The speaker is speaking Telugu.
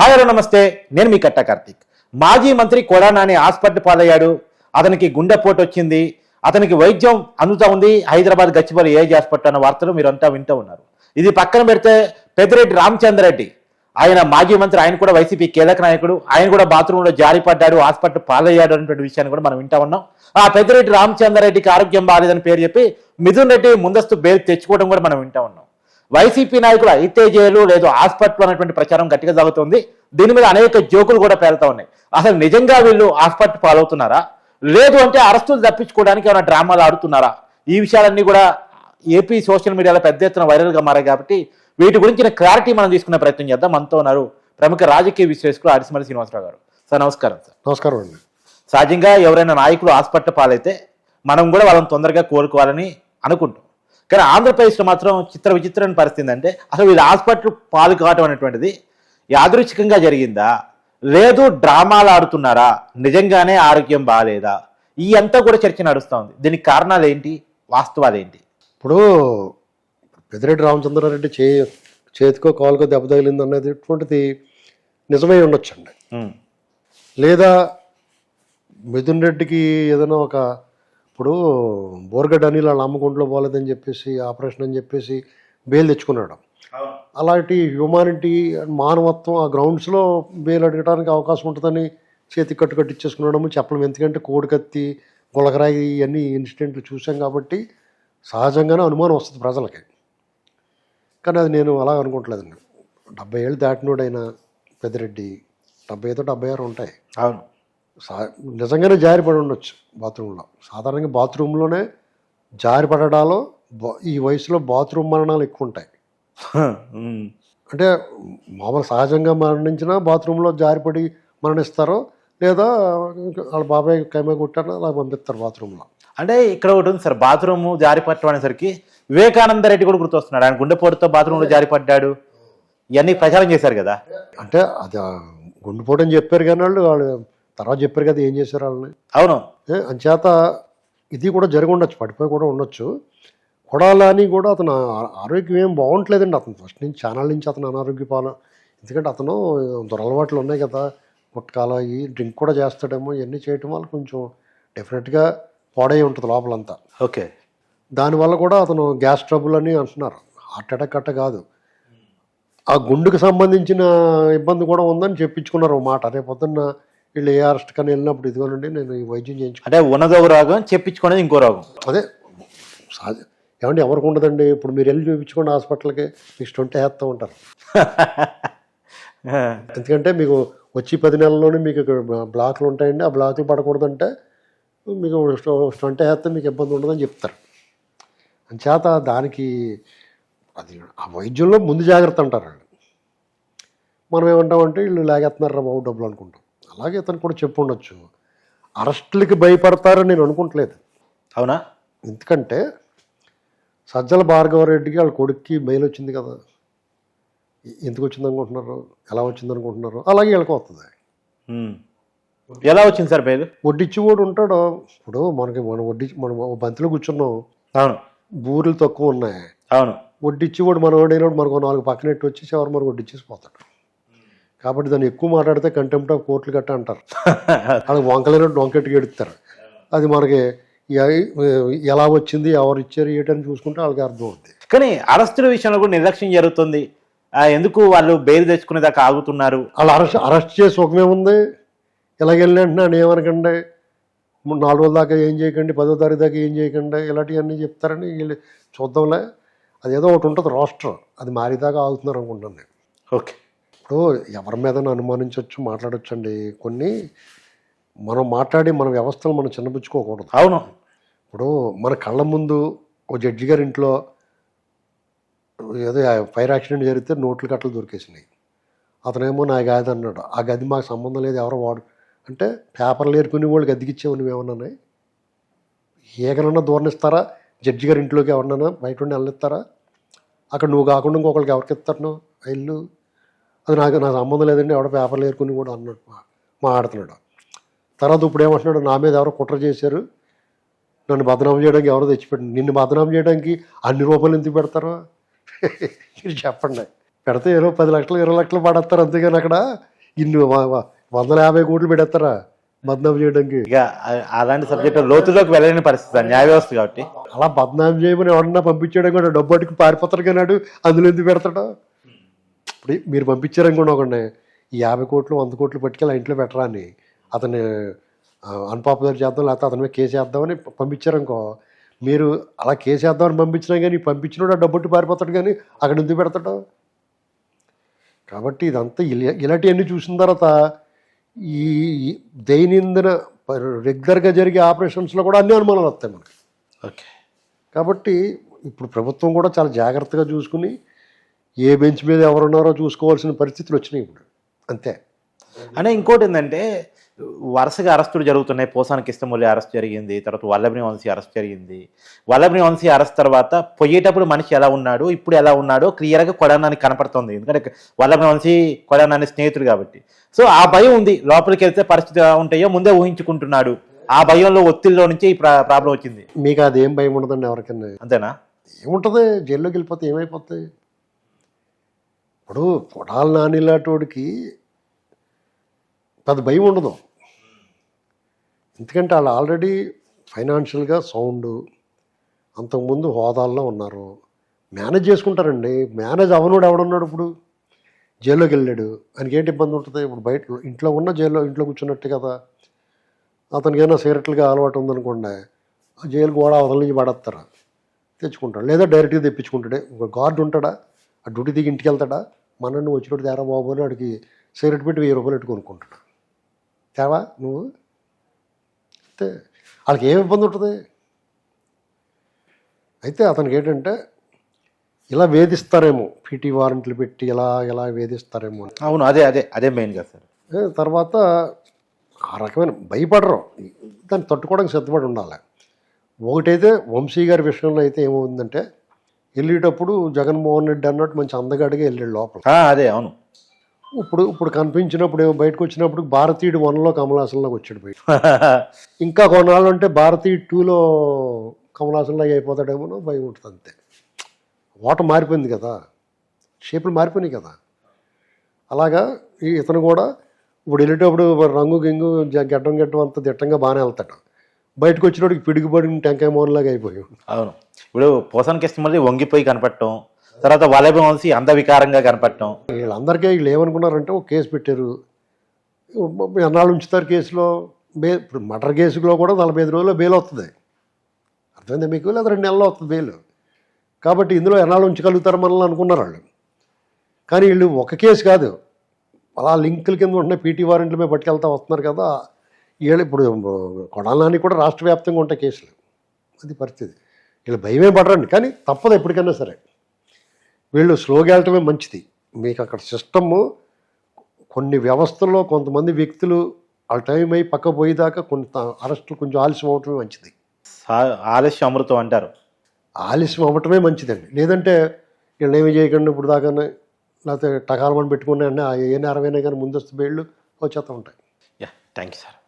హాయ్ హలో నమస్తే. నేను మీ కట్ట కార్తిక్. మాజీ మంత్రి కొడానాని హాస్పిటల్ పాలయ్యాడు. అతనికి గుండెపోటు వచ్చింది. అతనికి వైద్యం అందుతా ఉంది. హైదరాబాద్ గచ్చిబౌలి ఏజ్ హాస్పిటల్ అన్న వార్తలు మీరంతా వింటూ ఉన్నారు. ఇది పక్కన పెడితే పెద్దిరెడ్డి రామచంద్రరెడ్డి. ఆయన మాజీ మంత్రి ఆయన కూడా వైసీపీ కీలక నాయకుడు. ఆయన కూడా బాత్రూంలో జారిపడ్డాడు హాస్పిటల్ పాలయ్యాడు అనేటువంటి విషయాన్ని కూడా మనం వింటా ఉన్నాం. ఆ పెద్దిరెడ్డి రామచంద్రరెడ్డికి ఆరోగ్యం బాగాలేదని పేరు చెప్పి మిథున్ రెడ్డి ముందస్తు బెయిల్ తెచ్చుకోవడం కూడా మనం వింటా ఉన్నాం. వైసీపీ నాయకులు అయితే జైలు లేదు హాస్పిటల్ అనేటువంటి ప్రచారం గట్టిగా సాగుతుంది దీని మీద అనేక జోకులు కూడా పేరుతా ఉన్నాయి. అసలు నిజంగా వీళ్ళు హాస్పిటల్ పాలవుతున్నారా? లేదు అంటే అరెస్టులు తప్పించుకోవడానికి ఏమైనా డ్రామాలు ఆడుతున్నారా? ఈ విషయాలన్నీ కూడా ఏపీ సోషల్ మీడియాలో పెద్ద ఎత్తున వైరల్గా మారాయి కాబట్టి వీటి గురించిన క్లారిటీ మనం తీసుకునే ప్రయత్నం చేద్దాం. మనతో ఉన్నారు ప్రముఖ రాజకీయ విశ్లేషకులు అరిసిమల్లి శ్రీనివాసరావు గారు. సార్ నమస్కారం సార్. నమస్కారం అండి. సహజంగా ఎవరైనా నాయకులు హాస్పిటల్ పాలైతే మనం కూడా వాళ్ళని తొందరగా కోలుకోవాలని అనుకుంటాం కానీ ఆంధ్రప్రదేశ్లో మాత్రం చిత్ర విచిత్రమైన పరిస్థితి అంటే అసలు వీళ్ళు హాస్పిటల్ పాలు కావటం అనేటువంటిది యాదృచ్ఛికంగా జరిగిందా? లేదు డ్రామాలు ఆడుతున్నారా? నిజంగానే ఆరోగ్యం బాగాలేదా ఈ అంతా కూడా చర్చ నడుస్తూ ఉంది. దీనికి కారణాలు ఏంటి? వాస్తవాలు ఏంటి? ఇప్పుడు పెద్దిరెడ్డి రామచంద్రారెడ్డి చే చేతికో కాలుకో దెబ్బ తగిలింది అనేటువంటిది నిజమై ఉండొచ్చండి. లేదా మిథున్ రెడ్డికి ఏదైనా ఒక ఇప్పుడు బోర్గడ్ అనిల్ వాళ్ళ అమ్మకుంట్లో పోలేదని చెప్పేసి ఆపరేషన్ అని చెప్పేసి బెయిల్ తెచ్చుకున్నాడు. అలాంటి హ్యూమానిటీ అండ్ మానవత్వం ఆ గ్రౌండ్స్లో బెయిల్ అడగడానికి అవకాశం ఉంటుందని చేతి కట్టు కట్టించేసుకున్నాడము చెప్పలేము. ఎందుకంటే కోడికత్తి గులకరాయి ఇవన్నీ ఇన్సిడెంట్లు చూసాం కాబట్టి సహజంగానే అనుమానం వస్తుంది ప్రజలకి. కానీ అది నేను అలా అనుకోవట్లేదండి. డెబ్బై ఏళ్ళు దాటినోడైనా పెద్దిరెడ్డి డెబ్బై ఐదు డెబ్బై ఆరు ఉంటాయి. అవును. నిజంగానే జారి పడి ఉండొచ్చు బాత్రూంలో. సాధారణంగా బాత్రూంలోనే జారి పడడాలో బా- ఈ వయసులో బాత్రూమ్ మరణాలు ఎక్కువ ఉంటాయి అంటే మామూలు సహజంగా మరణించినా బాత్రూంలో జారిపడి మరణిస్తారో లేదా వాళ్ళ బాబాయ్ కైమే కొట్టారో అలా పంపిస్తారు బాత్రూంలో. అంటే ఇక్కడ ఒకటి ఉంది సార్ బాత్రూమ్ జారి పట్టడం అనేసరికి వివేకానంద రెడ్డి కూడా గుర్తొస్తున్నాడు. ఆయన గుండెపోటుతో బాత్రూంలో జారి పడ్డాడు ఇవన్నీ ప్రచారం చేశారు కదా? అంటే అది గుండెపోటు అని చెప్పారు కానీ వాళ్ళు వాళ్ళు తర్వాత చెప్పారు కదా ఏం చేశారు వాళ్ళని? అవును. అంచేత ఇది కూడా జరిగి ఉండొచ్చు పడిపోయి కూడా ఉండొచ్చు. కొడాలని కూడా అతను ఆరోగ్యం ఏం బాగుంటలేదండి అతను. ఫస్ట్ నుంచి ఛానల్ నుంచి అతను అనారోగ్య పాలు ఎందుకంటే అతను దురలవాట్లు ఉన్నాయి కదా. గుట్కాలు అవి డ్రింక్ కూడా చేస్తాడేమో ఇవన్నీ చేయటం వల్ల కొంచెం డెఫినెట్గా పాడై ఉంటుంది లోపలంతా. ఓకే. దానివల్ల కూడా అతను గ్యాస్ ట్రబుల్ అని అంటున్నారు. హార్ట్ అటాక్ అట్ట కాదు. ఆ గుండెకు సంబంధించిన ఇబ్బంది కూడా ఉందని చెప్పించుకున్నారు మాట. రేపు పొద్దున్న వీళ్ళు ఏ అరెస్ట్ కానీ వెళ్ళినప్పుడు ఇదిగోనండి నేను ఈ వైద్యం చేయించుకున్నాను అంటే ఉన్నదో రోగం చెప్పించుకునేది ఇంకో రోగం. అదే సహజ ఏమంటే ఎవరికి ఉండదండి? ఇప్పుడు మీరు వెళ్ళి చూపించుకోండి హాస్పిటల్కి మీకు స్టొంట్ వేస్తూ ఉంటారు. ఎందుకంటే మీకు వచ్చి పది నెలల్లోనే మీకు బ్లాక్లు ఉంటాయండి. ఆ బ్లాక్లు పడకూడదంటే మీకు స్టొంట్ వేస్తే మీకు ఇబ్బంది ఉండదని చెప్తారు. అంచేత దానికి అది ఆ వైద్యంలో ముందు జాగ్రత్త అంటారు. మనం ఏమంటామంటే వీళ్ళు లాగేస్తున్నారా బాబు డబ్బులు అనుకుంటాం. అలాగే ఇతను కూడా చెప్పు ఉండొచ్చు అరెస్టులకి భయపడతారని నేను అనుకుంటలేదు. అవునా? ఎందుకంటే సజ్జల భార్గవరెడ్డికి వాళ్ళ కొడుక్కి మెయిల్ వచ్చింది కదా. ఎందుకు వచ్చింది అనుకుంటున్నారు ఎలా వచ్చింది అనుకుంటున్నారు అలాగే వీళ్ళకి వస్తుంది. ఎలా వచ్చింది సార్ వడ్డిచ్చి కూడా ఉంటాడు. ఇప్పుడు మనకి మనం వడ్డీ మనం బంతిలో కూర్చున్నాం. అవును. బూరెలు తక్కువ ఉన్నాయి. అవును. వడ్డిచ్చి కూడా మనం వాడైనప్పుడు మనకు నాలుగు పక్కనెట్టి వచ్చి చివరి మనకు వడ్డిచ్చేసి పోతాడు. కాబట్టి దాన్ని ఎక్కువ మాట్లాడితే కంటెంప్ట్ ఆఫ్ కోర్టులు గట్ట అంటారు. వాళ్ళకి వంకలేనట్టు వంకెట్టుకు ఎడుతారు అది మనకి ఎలా వచ్చింది ఎవరు ఇచ్చారు ఏంటని చూసుకుంటే వాళ్ళకి అర్థం అవుతుంది కానీ అరెస్టుల విషయంలో కూడా నిర్లక్ష్యం జరుగుతుంది. ఎందుకు వాళ్ళు బెయిల్ తెచ్చుకునే దాకా ఆగుతున్నారు? వాళ్ళు అరెస్ట్ అరెస్ట్ చేసి సుఖమేముంది ఇలాగెళ్ళి అంటున్నాను ఏమనకండి. నాలుగు రోజుల దాకా ఏం చేయకండి పదో తారీఖు దాకా ఏం చేయకండి ఇలాంటివన్నీ చెప్తారని వీళ్ళు చూద్దాంలే. అదేదో ఒకటి ఉంటుంది రాష్ట్రం అది మారేదాకా ఆగుతున్నారు అనుకుంటాను నేను. ఓకే. ఇప్పుడు ఎవరి మీద అనుమానించవచ్చు మాట్లాడొచ్చు అండి కొన్ని మనం మాట్లాడి మన వ్యవస్థలు మనం చిన్నపుచ్చుకోకూడదు అవును. ఇప్పుడు మన కళ్ళ ముందు ఓ జడ్జి గారి ఇంట్లో ఏదో ఫైర్ యాక్సిడెంట్ జరిగితే నోట్లు కట్టలు దొరికేసినాయి. అతనేమో నా గది అన్నాడు. ఆ గది మాకు సంబంధం లేదు ఎవరో వాడు అంటే పేపర్లు ఏరుకుని వాళ్ళు గదికిచ్చేవు నువ్వేమన్నాయి ఏకనన్నా దూరనిస్తారా? జడ్జి గారి ఇంట్లోకి ఎవరినైనా బయట ఉండి వెళ్ళనిస్తారా? అక్కడ నువ్వు కాకుండా ఇంకొకరికి ఎవరికి ఇస్తారు నువ్వు? ఇల్లు అది నాకు నా సంబంధం లేదండి ఎవడో పేపర్లు ఏరుకుని కూడా అన్నాడు మా మాట్లాడుతున్నాడు. తర్వాత ఇప్పుడు ఏమంటున్నాడు నా మీద ఎవరో కుట్ర చేశారు నన్ను బదనాం చేయడానికి ఎవరో తెచ్చిపెట్టింది నిన్ను బదనాం చేయడానికి అన్ని రూపాయలు ఎందుకు పెడతారు? మీరు చెప్పండి. పెడితే ఏదో పది లక్షలు ఇరవై లక్షలు పడేస్తారు అంతేగాని అక్కడ ఇన్ని వందల యాభై కోట్లు పెడతారా బద్నాం చేయడానికి? ఇక అలాంటి సబ్జెక్టు లోతులోకి వెళ్ళలేని పరిస్థితి న్యాయ వ్యవస్థ కాబట్టి. అలా బద్నాం చేయమని ఎవరన్నా పంపించడం కూడా డబ్బు అడిగి పారిపోతారు కన్నాడు అందులో ఎందుకు పెడతాడు? ఇప్పుడు మీరు పంపించారనుకోండి ఒకడిని ఈ యాభై కోట్లు వంద కోట్లు పట్టుకెళ్ళి ఇంట్లో పెట్టరా అని. అతన్ని అన్పాపులర్ చేద్దాం లేకపోతే అతని మీద కేసు వేద్దామని పంపించారనుకో మీరు అలా కేసు వేద్దామని పంపించినా కానీ పంపించినోడు ఆ డబ్బు పారిపోతాడు కానీ అక్కడ ఎందుకు పెడతాడు? కాబట్టి ఇదంతా ఇలా ఇలాంటివన్నీ చూసిన తర్వాత ఈ దైనందిన రెగ్యులర్గా జరిగే ఆపరేషన్స్లో కూడా అన్ని అనుమానాలు వస్తాయి మనకి. ఓకే. కాబట్టి ఇప్పుడు ప్రభుత్వం కూడా చాలా జాగ్రత్తగా చూసుకుని ఏ బెంచ్ మీద ఎవరున్నారో చూసుకోవాల్సిన పరిస్థితులు వచ్చినాయి ఇప్పుడు. అంతే. అంటే ఇంకోటి ఏంటంటే వరుసగా అరెస్టులు జరుగుతున్నాయి. పోసానికి ఇష్టమూలి అరెస్ట్ జరిగింది తర్వాత వల్లభని వంశీ అరెస్ట్ జరిగింది. వల్లభని వంశీ అరెస్ట్ తర్వాత పోయేటప్పుడు మనిషి ఎలా ఉన్నాడు ఇప్పుడు ఎలా ఉన్నాడో క్లియర్గా కొడానానికి కనపడుతుంది. ఎందుకంటే వల్లభని వంశీ కొడానాని స్నేహితుడు కాబట్టి. సో ఆ భయం ఉంది. లోపలికి వెళ్తే పరిస్థితి ఎలా ఉంటాయో ముందే ఊహించుకుంటున్నాడు. ఆ భయంలో ఒత్తిడిలో నుంచి ఈ ప్రా- ప్రాబ్లం వచ్చింది. మీకు అది ఏం భయం ఉండదండి ఎవరికైనా? అంతేనా? ఏముంటుంది? జైల్లోకి వెళ్ళిపోతే ఏమైపోతాయి? ఇప్పుడు కొడాల నానిలాంటివాడికి పెద్ద భయం ఉండదు. ఎందుకంటే వాళ్ళు ఆల్రెడీ ఫైనాన్షియల్గా సౌండ్ అంతకుముందు హోదాల్లో ఉన్నారు. మేనేజ్ చేసుకుంటారండి. మేనేజ్ అవనుడు ఎవడున్నాడు ఇప్పుడు? జైల్లోకి వెళ్ళాడు. ఆయనకి ఏంటి ఇబ్బంది ఉంటుంది? ఇప్పుడు బయట ఇంట్లో ఉన్న జైల్లో ఇంట్లో కూర్చున్నట్టు కదా. అతనికి ఏమైనా సిగరెట్లుగా అలవాటు ఉందనుకోండి ఆ జైలు కూడా అవతల నుంచి పడేస్తారు. తెచ్చుకుంటాడు. లేదా డైరెక్ట్గా తెప్పించుకుంటాడే. ఒక గార్డు ఉంటాడా? ఆ డ్యూటీ దిగి ఇంటికి వెళ్తాడా? మనల్ని వచ్చినట్టు తేరా బాబు అని వాడికి సిగరెట్ పెట్టి వెయ్యి రూపాయలు పెట్టి కొనుక్కుంటాడు. తేవా నువ్వు? అయితే వాళ్ళకి ఏం ఇబ్బంది ఉంటుంది? అయితే అతనికి ఏంటంటే ఇలా వేధిస్తారేమో పీటీ వారెంట్లు పెట్టి ఇలా ఇలా వేధిస్తారేమో అని. అవును అదే అదే అదే మెయిన్గా సార్. తర్వాత ఆ రకమైన భయపడరు. దాన్ని తట్టుకోవడానికి సిద్ధపడి ఉండాలి. ఒకటైతే వంశీ గారి విషయంలో అయితే ఏమవుందంటే వెళ్ళేటప్పుడు జగన్మోహన్ రెడ్డి అన్నట్టు మంచి అందగాడిగా వెళ్ళాడు లోపల. అదే అవును. ఇప్పుడు ఇప్పుడు కనిపించినప్పుడు ఏమో బయటకు వచ్చినప్పుడు భారతీయుడు వన్లో కమలాసంలోకి వచ్చాడు బయట. ఇంకా కొన్నాళ్ళు అంటే భారతీయ టూలో కమలాసంలాగా అయిపోతాడేమో భయం ఉంటుంది అంతే. ఓట మారిపోయింది కదా. షేపులు మారిపోయినాయి కదా. అలాగా ఇతను కూడా ఇప్పుడు వెళ్ళేటప్పుడు రంగు గింగు గడ్డం గడ్డం అంత దిట్టంగా బాగానే వెళ్తాడు. బయటకు వచ్చినోడికి పిడుగుబడిన టెంకాయ మోన్లాగా అయిపోయాం అవును. ఇప్పుడు పోసానికి ఇష్టమల్లి వంగిపోయి కనపడటం తర్వాత వల్లభి వంశీ అందవికారంగా కనపడటం. వీళ్ళందరికీ వీళ్ళు ఏమనుకున్నారంటే ఒక కేసు పెట్టారు. ఎన్నాళ్ళు ఉంచుతారు కేసులో? బే ఇప్పుడు మర్డర్ కేసులో కూడా నలభై ఐదు రోజుల్లో బెయిల్ వస్తుంది అర్థమైందా మీకు? లేదా రెండు నెలల్లో వస్తుంది బెయిల్. కాబట్టి ఇందులో ఎన్నాళ్ళు ఉంచగలుగుతారు మనల్ని అనుకున్నారు వాళ్ళు. కానీ వీళ్ళు ఒక కేసు కాదు. అలా లింకుల కింద ఉంటున్నాయి. పీటీ వారెంట్ల మీద పట్టుకెళ్తా వస్తున్నారు కదా. వీళ్ళు ఇప్పుడు కొడాలని కూడా రాష్ట్ర వ్యాప్తంగా ఉంటాయి కేసులు. అది పరిస్థితి. వీళ్ళు భయమే పడరండి. కానీ తప్పదు ఎప్పటికైనా సరే. వీళ్ళు స్లోగా వెళ్ళటమే మంచిది. మీకు అక్కడ సిస్టము కొన్ని వ్యవస్థల్లో కొంతమంది వ్యక్తులు వాళ్ళ టైం అయి పక్క పోయేదాకా కొన్ని త- అరెస్టులు కొంచెం ఆలస్యం అవటమే మంచిది. ఆలస్యం అమృతం అంటారు. ఆలస్యం అవ్వటమే మంచిదండి. లేదంటే వీళ్ళు ఏమి చేయకుండా ఇప్పుడు దాకానే లేకపోతే టకాలమని పెట్టుకున్నా ఏ నేరమైనా కానీ ముందస్తు బేళ్ళు వచ్చేస్తూ ఉంటాయి. Ya thank you sir.